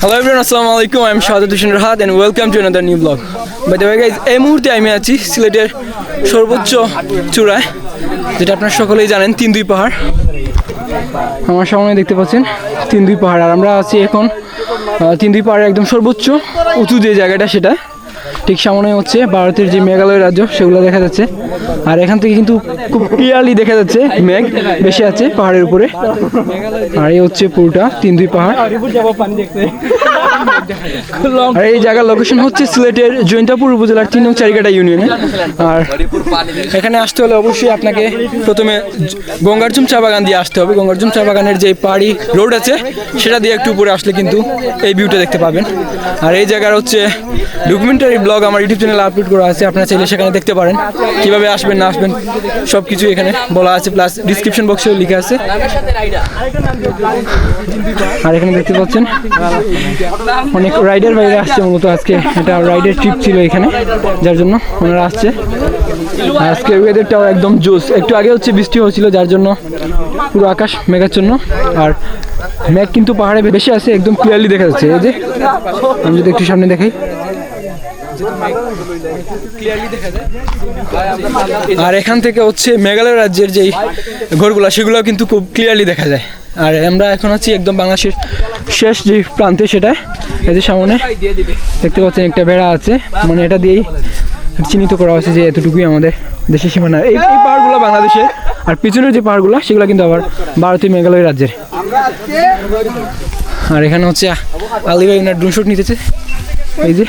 Hello everyone আসসালামু আলাইকুম I am Shahadat Hossain Rahat and welcome to another new blog by the way এই মুহূর্তে আমি আছি সিলেটের সর্বোচ্চ চূড়ায়, যেটা আপনারা সকলেই জানেন, তিন দুই পাহাড়। আমার সামনে দেখতে পাচ্ছেন তিন দুই পাহাড়। আর আমরা আছি এখন তিন দুই পাহাড়ের একদম সর্বোচ্চ উঁচু যে জায়গাটা, সেটা ঠিক সামনে হচ্ছে ভারতের যে মেঘালয় রাজ্য, সেগুলো দেখা যাচ্ছে। আর এখান থেকে কিন্তু খুব ক্লিয়ারলি দেখা যাচ্ছে মেঘ বেশি আছে পাহাড়ের উপরে। আর এই হচ্ছে পুরোটা, তিন দুই পাহাড়। এই জায়গার লোকেশন হচ্ছে সিলেটের জৈন্তাপুর উপজেলার তিন নং চারিকাটা ইউনিয়নে আর এখানে আসতে হলে অবশ্যই আপনাকে প্রথমে গঙ্গারজুম চা বাগান দিয়ে আসতে হবে। গঙ্গারজুম চা বাগানের যে পাহাড়ি রোড আছে, সেটা দিয়ে একটু উপরে আসলে কিন্তু এই ভিউটা দেখতে পাবেন। আর এই জায়গার হচ্ছে ডকুমেন্টারি ব্লগ আমার ইউটিউব চ্যানেলে আপলোড করা আছে, আপনারা চাইলে সেখানে দেখতে পারেন। কীভাবে আসবেন, না আসবেন সব কিছু এখানে বলা আছে। প্লাস ডিসক্রিপশন বক্সেও লিখা আছে। আর এখানে দেখতে পাচ্ছেন অনেক রাইডার বাইরে আসছে মূলত আজকে। এটা রাইডের ট্রিপ ছিল এখানে, যার জন্য ওনারা আসছে। আজকে ওয়েদারটাও একদম জোস একটু আগে হচ্ছে বৃষ্টি হয়েছিল, যার জন্য পুরো আকাশ মেঘাচ্ছন্ন। আর মেঘ কিন্তু পাহাড়ে বেশি আছে একদম ক্লিয়ারলি দেখা যাচ্ছে। এই যে, আমি যদি একটু সামনে দেখাই। আর এখান থেকে হচ্ছে মেঘালয় রাজ্যের যেই ঘরগুলো সেগুলো কিন্তু খুব ক্লিয়ারলি দেখা যায়। আর আমরা এখন আছি একদম বাংলাদেশের শেষ যে প্রান্তে সেটা, এই যে সামনে দেখতে পাচ্ছেন একটা ভেড়া আছে মানে এটা দিয়েই চিহ্নিত করা হয়েছে যে এতটুকুই আমাদের দেশের সীমানা। এই এই পাহাড়গুলো বাংলাদেশের, আর পিছনের যে পাহাড়গুলো, সেগুলো কিন্তু আবার ভারতীয় মেঘালয় রাজ্যের। আর এখানে হচ্ছে আলিভাই ওনার ড্রোন নিতেছে। এই যে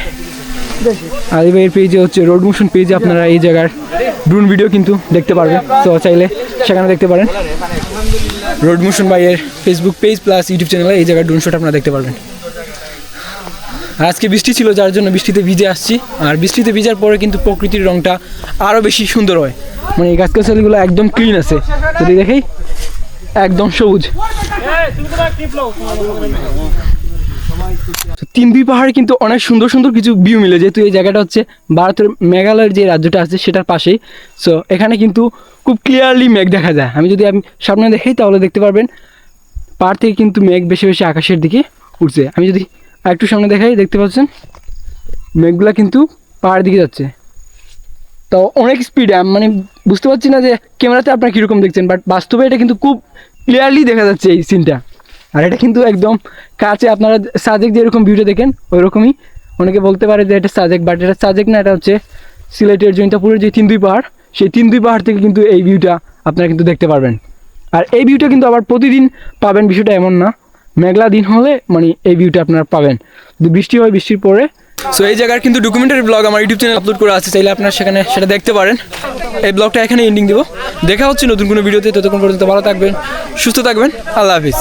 আলিভাইয়ের পেজে হচ্ছে রোড মোশন পেজে আপনারা এই জায়গার ড্রোন ভিডিও কিন্তু দেখতে পারবেন তো চাইলে সেখানে দেখতে পারেন। রোড মোশন বাইয়ের ফেসবুক পেজ প্লাস ইউটিউব চ্যানেলে এই জায়গার ড্রোন শট আপনারা দেখতে পারবেন। আজকে বৃষ্টি ছিল, যার জন্য বৃষ্টিতে ভিজে আসছি। আর বৃষ্টিতে ভিজার পরে কিন্তু প্রকৃতির রংটা আরও বেশি সুন্দর হয়। মানে এই গাছগাছালিগুলো একদম ক্লিন আছে। যদি দেখেই একদম সবুজ। তো তিন দুই পাহাড়ে কিন্তু অনেক সুন্দর সুন্দর কিছু ভিউ মিলে যেহেতু এই জায়গাটা হচ্ছে ভারতের মেঘালয়ের যে রাজ্যটা আছে, সেটার পাশেই। সো এখানে কিন্তু খুব ক্লিয়ারলি মেঘ দেখা যায়। আমি যদি আমি সামনে দেখাই তাহলে দেখতে পারবেন, পাহাড় থেকে কিন্তু মেঘ বেশি বেশি আকাশের দিকে উঠছে। আমি যদি একটু সামনে দেখাই, দেখতে পাচ্ছেন, মেঘগুলা কিন্তু পাহাড়ের দিকে যাচ্ছে। তো অনেক স্পিডে মানে বুঝতে পারছি না যে ক্যামেরাতে আপনারা কীরকম দেখছেন বাট বাস্তবে এটা কিন্তু খুব ক্লিয়ারলি দেখা যাচ্ছে এই সিনটা আর এটা কিন্তু একদম কাছে, আপনারা সাজেক যেরকম ভিউটা দেখেন ওই রকমই অনেকে বলতে পারে যে এটা সাজেক বাট এটা সাজেক না, এটা হচ্ছে সিলেটের জৈন্তাপুরের যে তিন দুই পাহাড়, সেই তিন দুই পাহাড় থেকে কিন্তু এই ভিউটা আপনারা কিন্তু দেখতে পারবেন। আর এই ভিউটা কিন্তু আবার প্রতিদিন পাবেন, বিষয়টা এমন না। মেঘলা দিন হলে মানে এই ভিউটা আপনারা পাবেন। বৃষ্টি হয়, বৃষ্টির পরে। সো এই জায়গার কিন্তু ডকুমেন্টারি ব্লগ আমার ইউটিউব চ্যানেল আপলোড করা আছে, চাইলে আপনারা সেখানে সেটা দেখতে পারেন। এই ব্লগটা এখানে এন্ডিং দেবো। দেখা হচ্ছে নতুন কোনো ভিডিওতে ততক্ষণ পর্যন্ত ভালো থাকবেন, সুস্থ থাকবেন। আল্লাহ হাফিজ।